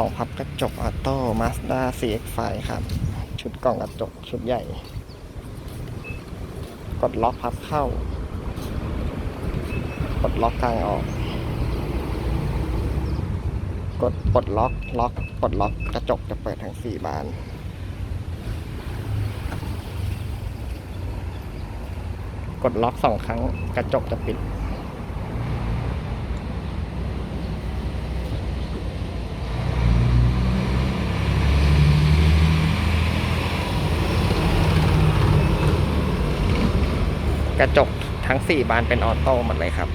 กล่องพับกระจกออโต้ Mazda CX-5 ครับ ชุดกล่องกระจกชุดใหญ่ กดล็อกพับเข้า กดล็อกกลางออก กดปลดล็อกล็อกปลดล็อกกระจกจะเปิดทั้งสี่บานกดล็อกสองครั้งกระจกจะปิด กระจกทั้ง 4 บานเป็นออโต้หมดเลยครับ